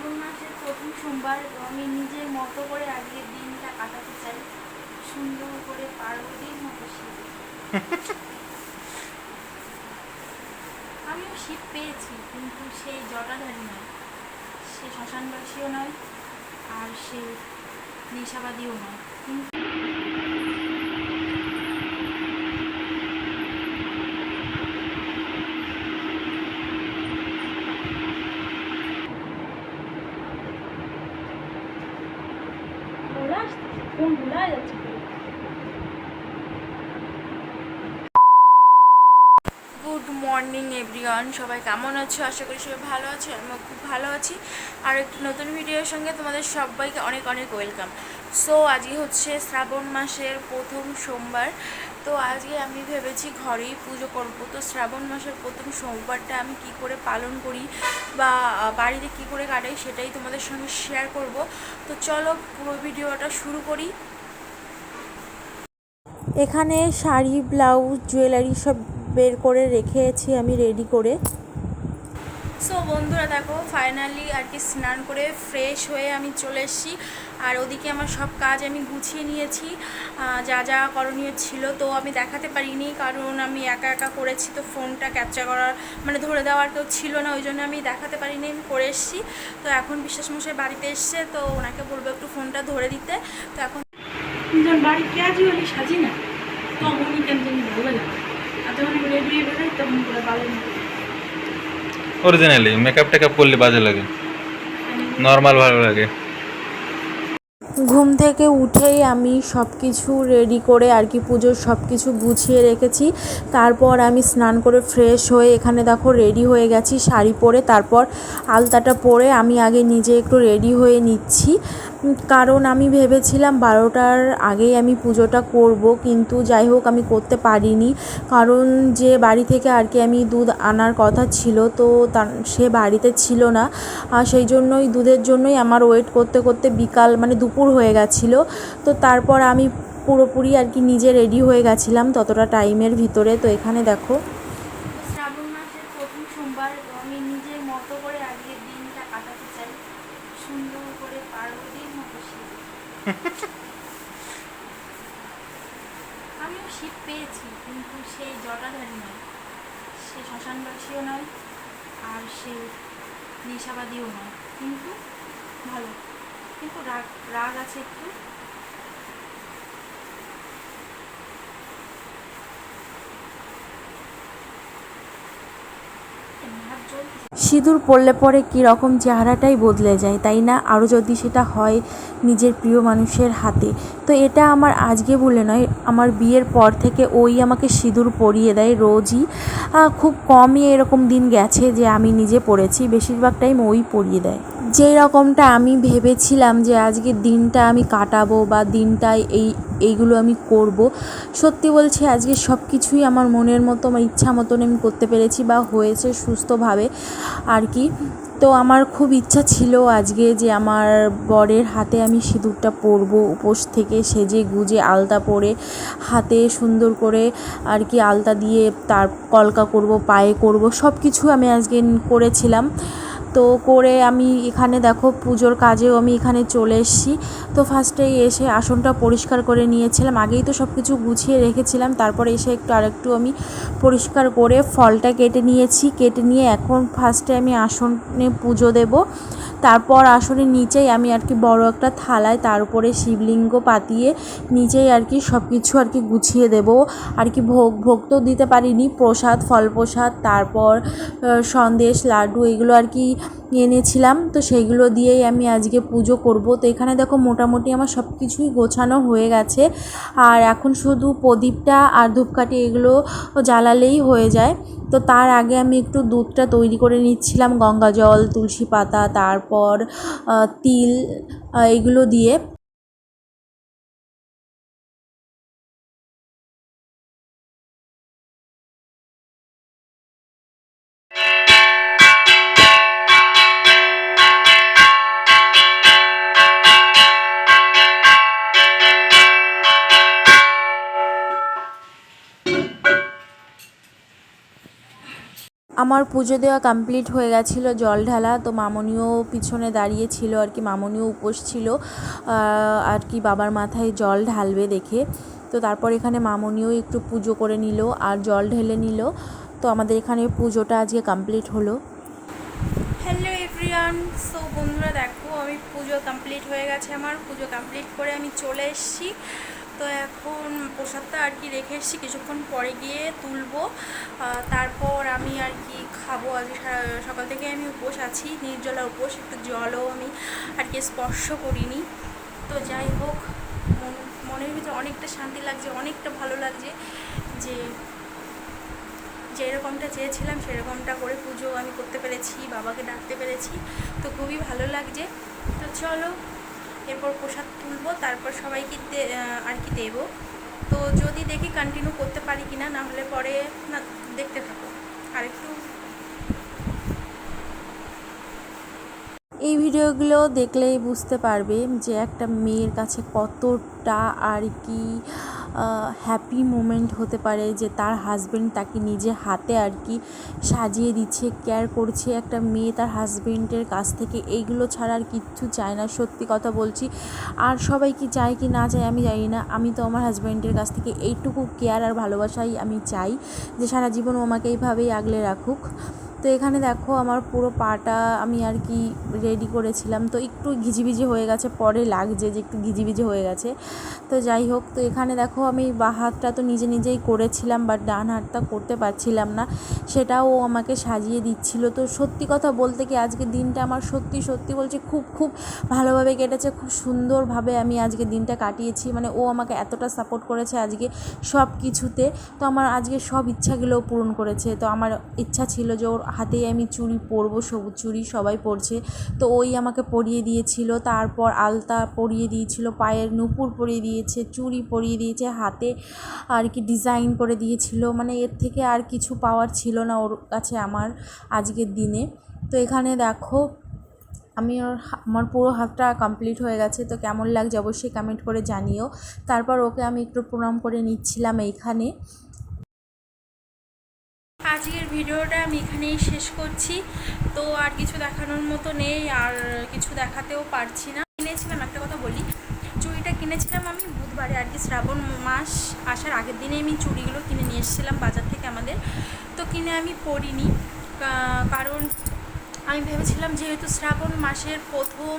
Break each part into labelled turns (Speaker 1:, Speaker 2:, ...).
Speaker 1: শ্রাবণ মাসের প্রথম সোমবার আমি নিজের মতো করে আজকের দিনটা কাটাতে চাই। সুন্দর করে পার্বতীর মতো শীত আমিও শীত পেয়েছি, কিন্তু সেই জটাধারী নয়। সে শ্মশানবাসীও নয়, আর সে নেশাবাদীও নয়। কিন্তু ভুলা যাচ্ছে? গুড মর্নিং এভরিওয়ান সবাই কেমন আছো? আশা করি সবাই ভালো আছো আমি খুব ভালো আছি। আর একটি নতুন ভিডিওর সঙ্গে তোমাদের সবাইকে অনেক অনেক ওয়েলকাম সো আজই হচ্ছে শ্রাবণ মাসের প্রথম সোমবার। তো আজকে আমি ভেবেছি ঘরেই পুজো করব। তো শ্রাবণ মাসের প্রথম সোমবারটা আমি কি করে পালন করি বা বাড়িতে কি করে কাটাই সেটাই তোমাদের সঙ্গে শেয়ার করব। তো চলো পুরো ভিডিওটা শুরু করি।
Speaker 2: এখানে শাড়ি, ব্লাউজ জুয়েলারি সব বের করে রেখেছি আমি রেডি করে।
Speaker 1: সো বন্ধুরা দেখো ফাইনালি আর কি স্নান করে ফ্রেশ হয়ে আমি চলে এসেছি। আর ওদিকে আমার সব কাজ আমি গুছিয়ে নিয়েছি। যা যা করণীয় ছিল তো আমি দেখাতে পারিনি, কারণ আমি একা একা করেছি তো ফোনটা ক্যাপচার করার মানে ধরে দেওয়ার কেউ ছিল না, ওই জন্য আমি দেখাতে পারিনি, আমি করে এসেছি। তো এখন বিশ্বাস মশাই বাড়িতে এসছে, তো ওনাকে বলব একটু ফোনটা ধরে দিতে। তো এখন
Speaker 3: সাজি না? তখনই কেন জানি ভালো লাগে আর রেডি তখন ভালো লাগে।
Speaker 4: অরিজিনালি মেকআপ টেকআপ করলে বাজে লাগে। নর্মাল ভালো লাগে।
Speaker 2: ঘুম থেকে উঠেই আমি সব কিছু রেডি করে আর কি পুজোর সব কিছু গুছিয়ে রেখেছি। তারপর আমি স্নান করে ফ্রেশ হয়ে এখানে দেখো রেডি হয়ে গেছি, শাড়ি পরে। তারপর আলতাটা পরে আমি আগে নিজে একটু রেডি হয়ে নিচ্ছি। কারণ আমি ভেবেছিলাম বারোটার আগেই আমি পুজোটা করব, কিন্তু যাই হোক আমি করতে পারিনি। কারণ যে বাড়ি থেকে আর কি আমি দুধ আনার কথা ছিল, তো সে বাড়িতে ছিল না। আর সেই জন্যই, দুধের জন্যই আমার ওয়েট করতে করতে বিকাল মানে দুপুর হয়ে গেছিল। তো তারপর আমি পুরোপুরি আর কি নিজে রেডি হয়ে গেছিলাম ততটা টাইমের ভিতরে। তো এখানে দেখো
Speaker 1: শ্রাবণ মাসের প্রথম সোমবার তো আমি নিজের মতো করে আজকের দিনটা কাটাতে চাই সুন্দর করে পার্বতীর মতো শীত আমিও শীত পেয়েছি, কিন্তু সেই জটাধারী নয়। সে শ্মশানবাসীও নয় আর সে নেশাবাদীও নয়। কিন্তু ভালো। কিন্তু রাগ রাগ আছে একটু।
Speaker 2: সিঁদুর পড়লে পরে কীরকম চেহারাটাই বদলে যায়, তাই না? আরও যদি সেটা হয় নিজের প্রিয় মানুষের হাতে। তো এটা আমার আজকে বলে নয়, আমার বিয়ের পর থেকে ওই আমাকে সিঁদুর পরিয়ে দেয় রোজই। খুব কমই এরকম দিন গেছে যে আমি নিজে পড়েছি বেশিরভাগ টাইম ওই পরিয়ে দেয়। যেই রকমটা আমি ভেবেছিলাম যে আজকে দিনটা আমি কাটাবো বা দিনটায় এই, এইগুলো আমি করব, সত্যি বলছি আজকে সব কিছুই আমার মনের মতো, আমার ইচ্ছা মতন আমি করতে পেরেছি বা হয়েছে সুস্থভাবে আর কি। তো আমার খুব ইচ্ছা ছিল আজকে যে আমার বরের হাতে আমি সিঁদুরটা পরবো, উপোস থেকে সেজে গুজে আলতা পরে হাতে সুন্দর করে আর কি আলতা দিয়ে তার কলকা করব, পায়ে করব সব কিছু আমি আজকে করেছিলাম। তো করে আমি এখানে দেখো পুজোর কাজেও আমি এখানে চলে এসেছি। তো ফার্স্টে এসে আসনটা পরিষ্কার করে নিয়েছিলাম। আগেই তো সব কিছু গুছিয়ে রেখেছিলাম। তারপরে এসে একটু আরেকটু আমি পরিষ্কার করে ফলটা কেটে নিয়েছি। কেটে নিয়ে এখন ফার্স্টে আমি আসনে পুজো দেব। তারপর আসলে নিচেই আমি আর কি বড় একটা থালায় তার উপরে শিবলিঙ্গ পাতিয়ে নিচেই আর কি সব কিছু আর কি গুছিয়ে দেব। আর কি ভোগ ভোগ তো দিতে পারিনি, প্রসাদ, ফল প্রসাদ, তারপর সন্দেশ, লাড্ডু, এগুলো আর কি এনেছিলাম, তো সেইগুলো দিয়েই আমি আজকে পুজো করব। তো এখানে দেখো মোটামুটি আমার সব কিছুই গোছানো হয়ে গেছে। আর এখন শুধু প্রদীপটা আর ধূপকাঠি এগুলো জ্বালালেই হয়ে যায়। তো তার আগে আমি একটু দুধটা তৈরি করে নিচ্ছিলাম, গঙ্গা জল, তুলসী পাতা, তারপর তিল এগুলো দিয়ে। আমার পুজো দেওয়া কমপ্লিট হয়ে গেছিল, জল ঢালা, তো মামনিও পিছনে দাঁড়িয়ে ছিল আর কি, মামনিও উপোস ছিল। আর কি বাবার মাথায় জল ঢালবে দেখে। তো তারপর এখানে মামনিও একটু পুজো করে নিল আর জল ঢেলে নিল। তো আমাদের এখানে পুজোটা আজকে কমপ্লিট হলো।
Speaker 1: হ্যালো এভরিওয়ান সো বন্ধুরা দেখো, আমি পুজো কমপ্লিট হয়ে গেছে আমার। পুজো কমপ্লিট করে আমি চলে এসেছি। তো এখন প্রসাদটা আর কি রেখে এসেছি, কিছুক্ষণ পরে গিয়ে তুলবো। তারপর আমি আর কি খাব। আজকে সকাল থেকে আমি উপোস আছি, নির্জলা উপোস, একটু জলও আমি আর কি স্পর্শ করিনি। তো যাই হোক, মন- মনের ভিতরে অনেকটা শান্তি লাগছে, অনেকটা ভালো লাগছে যে যেরকমটা চেয়েছিলাম সেরকমটা করে পুজো আমি করতে পেরেছি, বাবাকে ডাকতে পেরেছি। তো খুবই ভালো লাগছে। তো চলো এরপর প্রসাদ তুলবো, তারপর সবাইকে আর কি দেব। তো যদি দেখি কন্টিনিউ করতে পারি কি না হলে পরে, না, দেখতে থাকো। আর একটু
Speaker 2: এই ভিডিওগুলো দেখলেই বুঝতে পারবে যে একটা মেয়ের কাছে কতটা আর কি হ্যাপি মোমেন্ট হতে পারে যে তার হাজবেন্ড তাকে নিজে হাতে আর কি সাজিয়ে দিচ্ছে কেয়ার করছে। একটা মেয়ে তার হাজবেন্ডের কাছ থেকে এইগুলো ছাড়া আর কিচ্ছু চায় না। সত্যি কথা বলছি। আর সবাই কি চায় কি না চায় আমি জানি না। আমি তো আমার হাজবেন্ডের কাছ থেকে এইটুকু কেয়ার আর ভালোবাসাই আমি চাই যে সারা জীবন ও আমাকে এইভাবেই আগলে রাখুক। তো এখানে দেখো আমার পুরো পাটা আমি আর কি রেডি করেছিলাম। তো একটু ঘিজিবিজি হয়ে গেছে, পরে লাগছে যে একটু ঘিজিবিজি হয়ে গেছে। তো যাই হোক, তো এখানে দেখো আমি বা হাতটা তো নিজে নিজেই করেছিলাম বাট ডান হাতটা করতে পারছিলাম না। সেটাও ও আমাকে সাজিয়ে দিচ্ছিল। তো সত্যি কথা বলতে কি আজকে দিনটা আমার সত্যি সত্যি বলছি খুব খুব ভালোভাবে কেটেছে। খুব সুন্দরভাবে আমি আজকে দিনটা কাটিয়েছি। মানে ও আমাকে এতটা সাপোর্ট করেছে আজকে সব কিছুতে তো আমার আজকে সব ইচ্ছাগুলোও পূরণ করেছে। তো আমার ইচ্ছা ছিল যে ওর হাতেই আমি চুড়ি পরবো, সবুজ চুড়ি সবাই পরছে। তো ওই আমাকে পরিয়ে দিয়েছিল, তারপর আলতা পরিয়ে দিয়েছিল, পায়ের নুপুর পরিয়ে দিয়েছে, চুড়ি পরিয়ে দিয়েছে, হাতে আর কি ডিজাইন করে দিয়েছিল। মানে এর থেকে আর কিছু পাওয়ার ছিল না ওর কাছে আমার আজকের দিনে। তো এখানে দেখো, আমি ওর আমার পুরো হাতটা কমপ্লিট হয়ে গেছে। তো কেমন লাগছে অবশ্যই কমেন্ট করে জানিও। তারপর ওকে আমি একটু প্রণাম করে নিচ্ছিলাম এইখানে।
Speaker 1: আজকের ভিডিওটা আমি এখানেই শেষ করছি। তো আর কিছু দেখানোর মতো নেই, আর কিছু দেখাতেও পারছি না। কিনেছিলাম, একটা কথা বলি। চুড়িটা কিনেছিলাম আমি বুধবারে আর কি, শ্রাবণ মাস আসার আগের দিনে আমি চুড়িগুলো কিনে নিয়ে এসেছিলাম বাজার থেকে আমাদের। তো কিনে আমি পরিনি কারণ আমি ভেবেছিলাম যেহেতু শ্রাবণ মাসের প্রথম,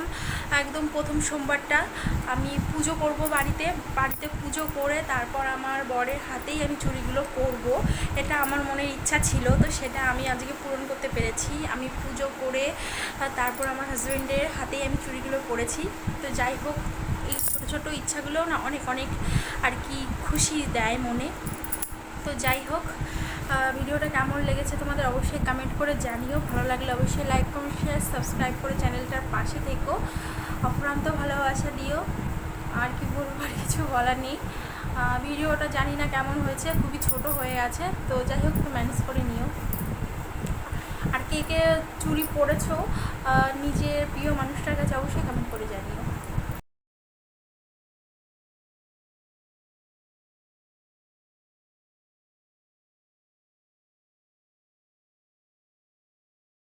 Speaker 1: একদম প্রথম সোমবারটা, আমি পুজো করব বাড়িতে বাড়িতে পুজো করে তারপর আমার বরের হাতেই আমি চুড়িগুলো করব এটা আমার মনের ইচ্ছা ছিল, তো সেটা আমি আজকে পূরণ করতে পেরেছি। আমি পুজো করে তারপর আমার হাজব্যান্ডের হাতেই আমি চুড়িগুলো করেছি তো যাই হোক, এই ছোটো ছোটো ইচ্ছাগুলো না অনেক অনেক আর কি খুশি দেয় মনে। তো যাই হোক ভিডিওটা কেমন লেগেছে তোমাদের অবশ্যই কমেন্ট করে জানিও। ভালো লাগলে অবশ্যই লাইক কমেন্ট শেয়ার সাবস্ক্রাইব করে চ্যানেলটার পাশে থেকো। অপ্রান্ত ভালোবাসা দিও। আর কি বলব, আর কিছু বলার নেই। ভিডিওটা জানি না কেমন হয়েছে, খুবই ছোট হয়ে গেছে তো যাই হোক, একটু ম্যানেজ করে নিও। আর কে কে চুরি পড়েছো নিজের প্রিয় মানুষটার কাছে অবশ্যই কমেন্ট করে জানিও।